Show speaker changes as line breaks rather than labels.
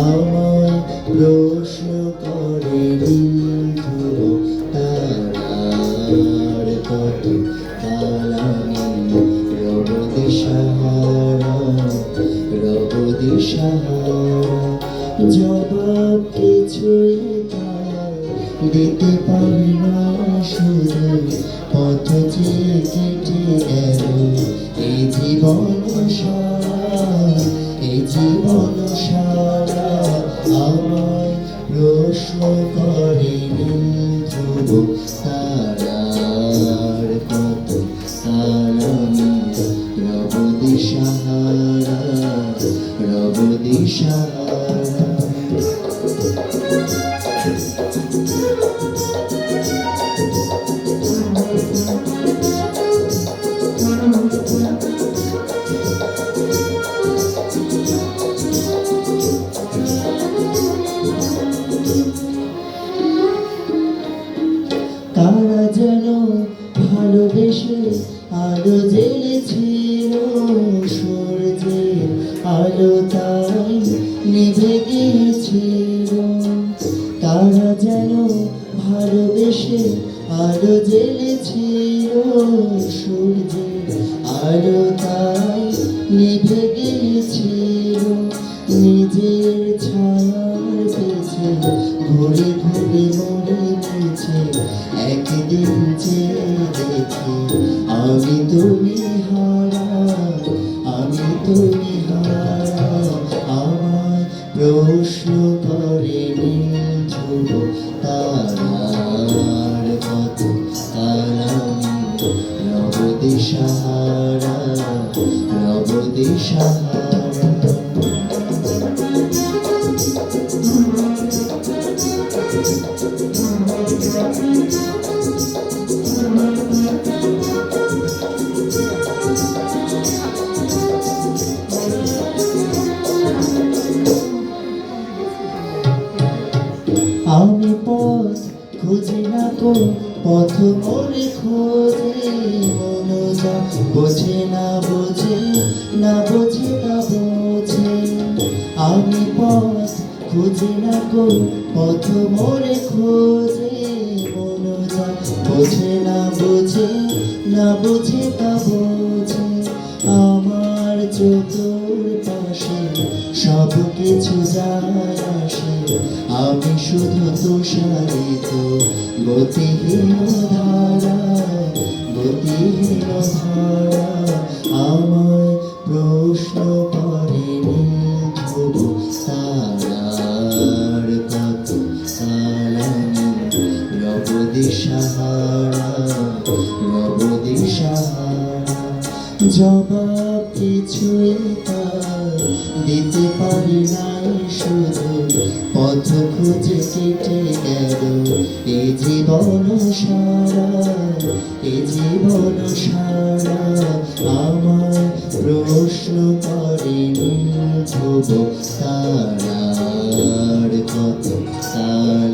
আমায় প্রশ্ন করে নিধুর তারার কত কালামি রব দিশাহারা রব দিশাহারা জবাব কিছুই দিতে পারি না পথ যে কেটে গেল এই জীবন সারা জীবন সারা আমায় প্রশ্ন করে ধ্রুব তারার কত কালামি রব দিশাহারা রব দিশাহারা ভালোবেসে আলো জ্বেলেছিল সূর্যের আলো তাই নিভে গিয়েছিল। তারা যেন ভালোবেসে আলো জ্বেলেছিল সূর্যের আলো তাই নিভে গিয়েছিল। নিজের ছায়ার পেছে ঘুরে ঘুরে মরে গেছে যে দেখি আমি তুমি হারা আমি তুমি হারা আমার প্রশ্ন করে ঝুল তারার কত দিশাহারা আমি পথ খুঁজি না কো পথ মরে খোঁজে মনোজা বোঝে না বোঝে না বোঝে না বোঝে। আমি পথ খুঁজি না কো পথ মরে খোঁজে মনোজা বোঝে না বোঝে না বোঝে তা বোঝে। আমার পাশে সব কিছু যায় আসে। আমি শুধু তুষারিত, গতিহীন ধারা গতিহীন ধারা। আমায় প্রশ্ন জবাব কিছুই কেটে গেল এ জীবন সারা এ জীবন সারা আমার প্রশ্ন করেনি ধ্রুব তারার কত দিশাহারা